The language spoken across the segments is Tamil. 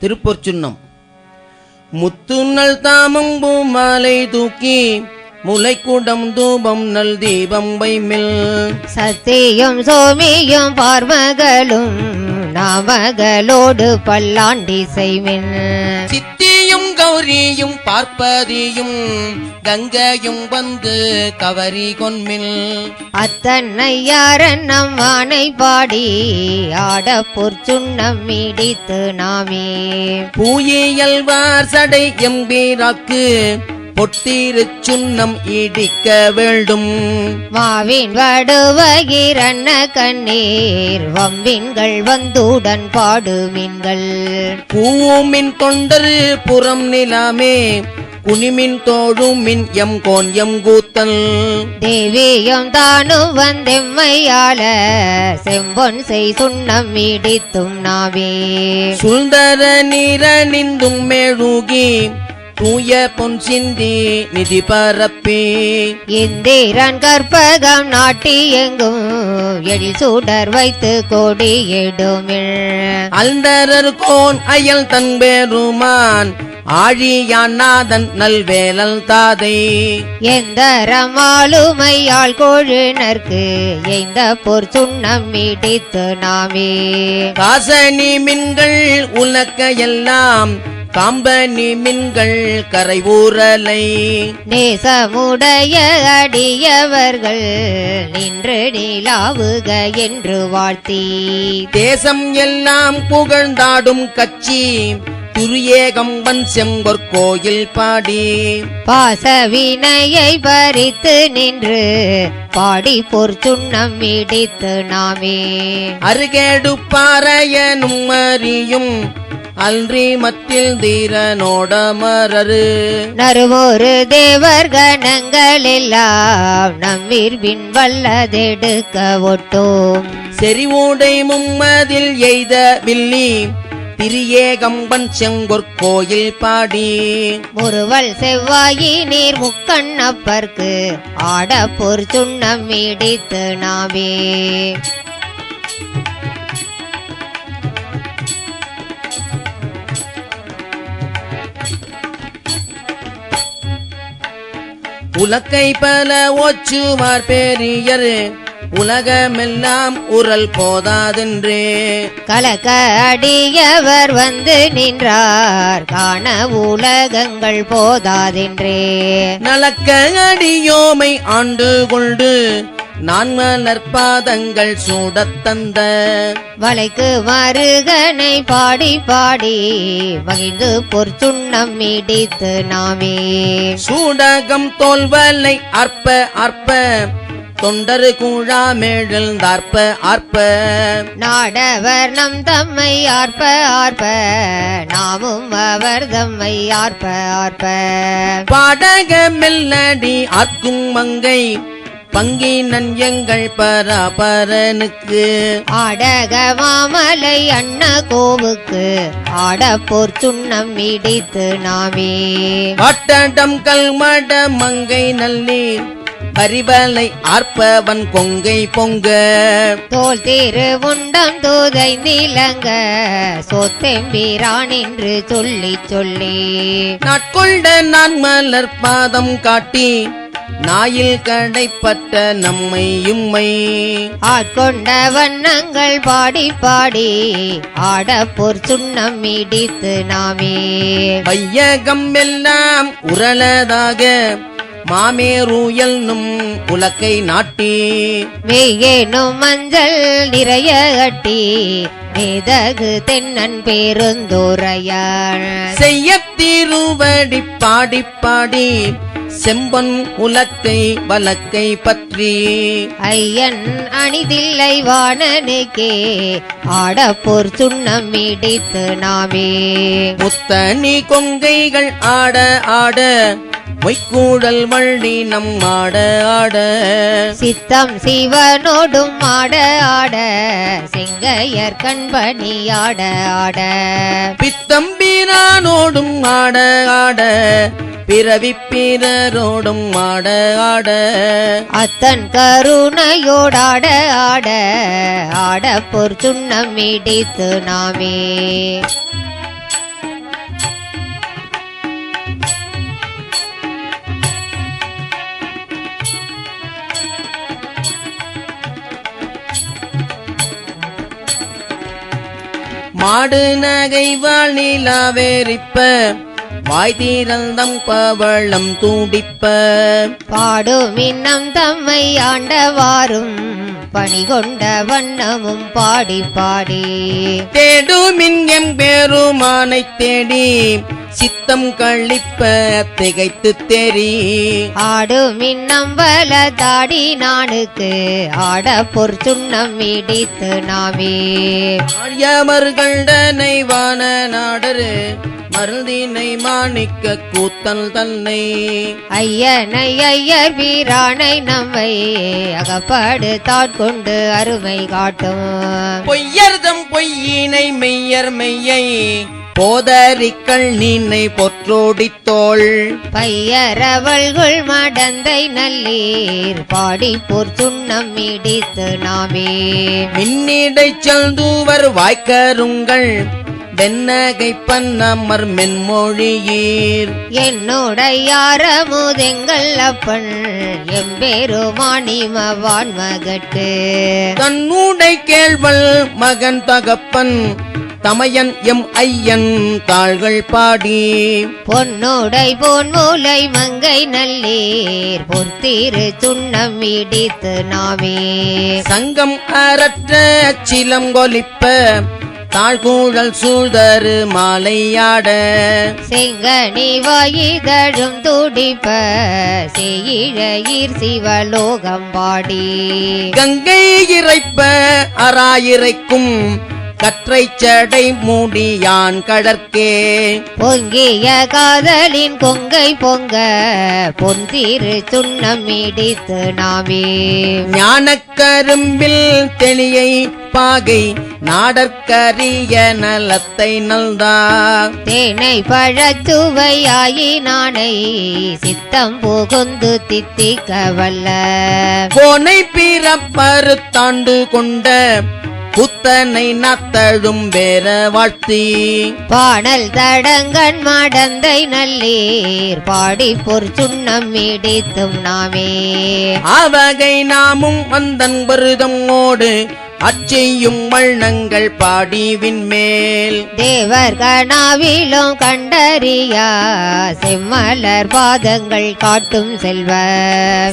திருப்பொற்சுன்னம் முத்துநல் தாமம் பூமாலை தூக்கி முளைக்குடம் தூபம் நல் தீபம் வைமில். சத்தியும் சோமியும் பார்மகளும் நாமகளோடு பல்லாண்டி செய்வின் சித்தியும் கௌரியும் பார்ப்பதியும் கங்கையும் வந்து கவரி கொன்மில். அத்தன்னையாரன் நம் ஆணை பாடி ஆட பொற்சுண்ணம் இடித்து நாமே. பூயியல்வார் சடை எம்பீராக்கு பொட்டிருச் சுண்ணம் இடிக்க வேண்டும். மாவின் வடுவகிரண்ண கண்ணீர் வம்பின்கள் வந்துடன் பாடுமின்கள். பூமின் தொண்டர் புறம் நிலாமே குனிமின் தோழுமின் எம் கோன் எம் கூத்தல். தேவியும் தானும் வந்தெம்மையாள செம்பொன் செய் சுண்ணம் இடித்தும் நாவே. சுந்தர நீரணிந்தும் மேழுகி தூய பொன் சிந்தி நிதி பரப்பி. இந்திரன் கற்பகம் நாட்டி எங்கும் எழில் சுடர் வைத்து கொடி எடுமிழ் அல்தரர் கோன் அயல் தன் பெருமான் ஆழியான் நாதன் நல்வேலல் தாதை. எந்தரமாளுமையாள் கோழினர்க்கு எந்த பொற் சுண்ணம் இடித்து நாவே காசனி மின்கள் உலக்க எல்லாம் காம்பனி மின்கள் கரை ஊரலை நேசமுடைய அடியவர்கள் நின்று நிலாவுக என்று வாழ்த்தி. தேசம் எல்லாம் புகழ்ந்தாடும் கட்சி துரியேகம்பன் செங்கொற் கோயில் பாடி. பாசவினையை பறித்து நின்று பாடி பொற்சுண்ணம் இடித்து நாமே. அருகேடு பாறையனும் அறியும் அல்றி மத்தில் தீரனோடமரரு நறுமொரு தேவர் கணங்கள் எல்லாம் நம்மிர்பின் வல்லதெடுக்க ஒட்டோம் செறிவூடை மும்மதில் எய்த வில்லி திரியேகம்பன் செங்கொற் கோயில் பாடி. முறுவல் செவ்வாயி நீர் முக்கண்ணப்பர்க்கு ஆட பொற்சுண்ணம் இடித்து நாமே உலக்கை பல ஒச்சுவார் பேரியர். உலகமெல்லாம் உரல் போதாதென்றே. கலக்க அடியவர் வந்து நின்றார். காண உலகங்கள் போதாதென்றே. நலக்க அடியோமை ஆண்டு கொண்டு நான் மலர் பாதங்கள் சூடத் தந்த. வளைக்கு மருகனை பாடி பாடி மகிழ்ந்து பொற்சுண்ணம் இடித்து நாமே. சூடகம் தோல்வலை அற்ப அற்ப. தொண்டரு கூழாமேழில் தார்ப்ப ஆர்ப்ப நாடவர் நம் தம்மை ஆர்ப்ப ஆர்ப்ப நாமும் அவர் தம்மை ஆர்ப்ப ஆர்ப்ப பாடக மெல்லடி ஆர்க்கும் மங்கை. பங்கினன் எங்கள் பராபரனுக்கு. ஆடக மாமலை அண்ண கோவுக்கு ஆட பொற்சுண்ணம் இடித்து நாமே. ஆட்டடம் கல்மட மங்கை நல்லீர் பரிபலை ஆர்ப்பவன் கொங்கை பொங்க. தோல் திரு உண்டம் தூதை நிலங்க சொத்தெம்பிரான் என்று சொல்லி சொல்லி. நாட்கொண்ட நான் மலர் பாதம் காட்டி நாயில் கடைப்பட்ட நம்மை இம்மை. ஆட்கொண்ட வண்ணங்கள் பாடி பாடி ஆட பொற்சுண்ணம் இடித்து நாமே. வையகம் எல்லாம் உரளதாக மாமேருயல்னும் உலக்கை நாட்டி. மெய்யேனும் மஞ்சள் நிறைய கட்டி மேதகு தென்னன் பேருந்துரையாள் செய்ய திருவடி பாடி பாடி செம்பொன் உலக்கை வலக்கை பற்றி. ஐயன் அணிதில்லை வாணனுக்கே ஆட பொற்சுண்ணம் இடித்து நாமே முத்தணி கொங்கைகள் ஆட ஆட மொய்க்கூடல் வள்ளி நம் ஆட ஆட. சித்தம் சிவனோடும் ஆட ஆட செங்கையர் கண்பணி ஆட ஆட. பித்தம்பிரானோடும் ஆட ஆட பிறவி பிறரோடும் ஆட ஆட. அத்தன் கருணையோடாட ஆட ஆட பொற்சுண்ணம் இடித்து நாமே. மாடு நகை வாழ் நிலாவேரிப்ப வாய் தீரந்தம் பவளம் தூடிப்ப பாடும் இன்னம் தம்மை ஆண்டவாரும் பணி கொண்ட வண்ணமும் பாடி பாடி. தேடுமின் எம் பெருமானைத் தேடி சித்தம் கழிப்ப திகைத்து தெரி. ஆடும் இன்னம்பல தாடி நானுக்கு ஆட பொற்சுண்ணம் இடித்து நாமே ஆரியமர்கள்டனை வான நாடரு மருந்தினை மாணிக்க கூத்தல் தன்னை. ஐயனை ஐயர் வீரானை நம்மை அகப்பாடு தாட்கொண்டு அருமை காட்டும். பொய்யர்தம் பொய்யினை மெய்யர் மெய்யை போதரிக்கள் நீனை பொற்றோடித்தோள். பையரவள்கள் மடந்தை நல்லீர். பாடி பொற்சுண்ணம் இடித்து நாமே மின்னிடை செல்தூவர் வாய்க்கருங்கள். வெண்ணகை பன்னமர் மென்மொழியீர். என்னுடையார முதெங்கள் அப்பன். எம்பெருமானிம வான்மகட்டு. தன்னுடை கேள்வல் மகன் தகப்பன். தமையன் எம் ஐயன் தாள்கள் பாடி. பொன்னுடை பொன் மூலை மங்கை நல்லீர் பொற்திரு சுண்ணம் இடித்து நாமே சங்கம் அறற்ற சிலங்கொலிப்ப தாழ்கூழல் சூழ்தரு மாலையாட செங்கனி வாயிதழும் துடிப்ப செய்யிழையீர் சிவலோகம் பாடி. கங்கை இறைப்ப அராயிரைக்கும் கற்றை சடை மூடியான் கடற்கே. பொங்கிய காதலின் கொங்கை பொங்க பொன்திரு சுண்ணம் இடித்து நாமே. ஞானக்கரும்பில் தெளியை பாகை நாடற்கரிய நலத்தை நல்தா. தேனை பழச்சுவையாயி நானை சித்தம் புகுந்து தித்திக்க வல்ல. போனை பிறப்பறுத்தாண்டு கொண்ட புத்தனை நத்தழும் வேற வாழ்த்தி. பாடல் தடங்கண் மடந்தை நல்லீர். பாடி பொற்சுண்ணம் இடித்தும் நாமே. அவகை நாமும் வந்தன் பருதமோடு அச்செய்யும் வண்ணங்கள் பாடி விண்மேல் தேவர் கனாவிலும் கண்டறியா செம்மலர் பாதங்கள் காட்டும் செல்வ.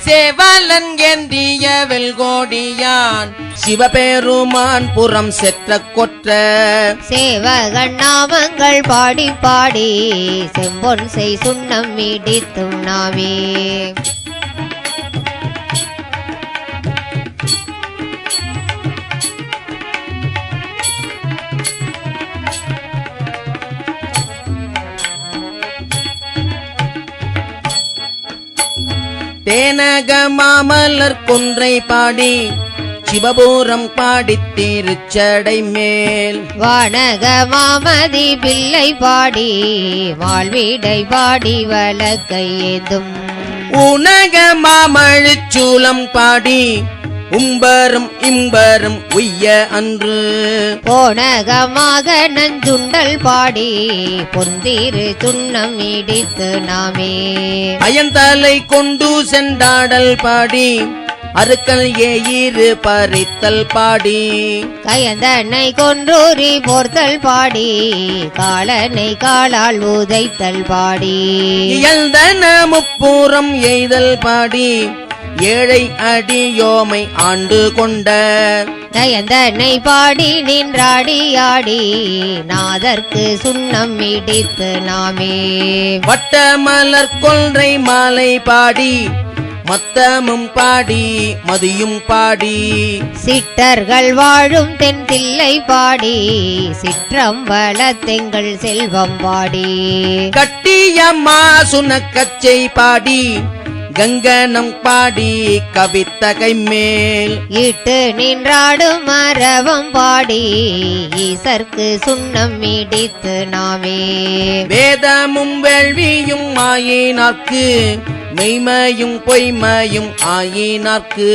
சேவலன் ஏந்திய வெல்கோடியான் சிவபெருமான் புறம் செற்ற கொற்ற. சேவகன் நாமங்கள் பாடி பாடி செம்பொன் செய் சுண்ணம் இடித்தும் நாமே தேனக மாமலர் கொன்றை பாடி சிவபூரம் பாடித் திருச்சடை மேல். வானக மாமதி பிள்ளை பாடி வாழ்வீடை பாடி வழக்கை ஏதும். உனக மாமழுச்சூலம் பாடி உம்பரும் இம்பரும் உய்ய அன்று. போனகமாக நஞ்சுண்டல் பாடி பொந்திரு சுண்ணம் இடித்து நாமே. அயந்தலை கொண்டு சென்றாடல் பாடி அருக்கல் ஏயிரு பறித்தல் பாடி. கயந்தனை கொன்றூரி போர்த்தல் பாடி காலனை காலால் உதைத்தல் பாடி. இயல்தன முப்பூரம் எய்தல் பாடி ஏழை அடியோமை ஆண்டு கொண்ட நயந்தனை பாடி நின்றாடி ஆடி நாதற்கு சுண்ணம் இடித்து நாமே. வட்ட மலர் கொன்றை மாலை பாடி மத்தமும் பாடி மதியும் பாடி. சிட்டர்கள் வாழும் தென் தில்லை பாடி சிற்றம்பல தெங்கள் செல்வம் பாடி கட்டிய மாசுன கச்சை பாடி கங்கனம் பாடி கவித்தகை மேல். இட்டு நின்றாடும் மரவம் பாடி ஈசர்க்கு சுண்ணம் இடித்து நாமே. வேதமும் வேள்வியும் ஆயினார்க்கு மெய்மையும் பொய்மையும் ஆயினார்க்கு.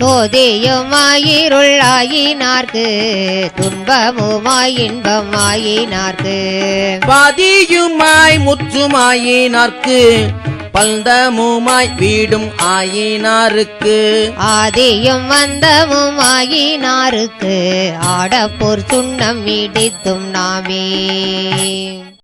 சோதியுமாயிருள் ஆயினார்க்கு துன்பமுமாய் இன்பம் ஆயினார்க்கு. பாதியுமாய் முற்றுமாயினார்க்கு பந்தமுமாய் வீடும் ஆயினாருக்கு. ஆதியும் வந்தமும் ஆயினாருக்கு ஆடப்போர் சுண்ணம் இடித்தும் நாமே.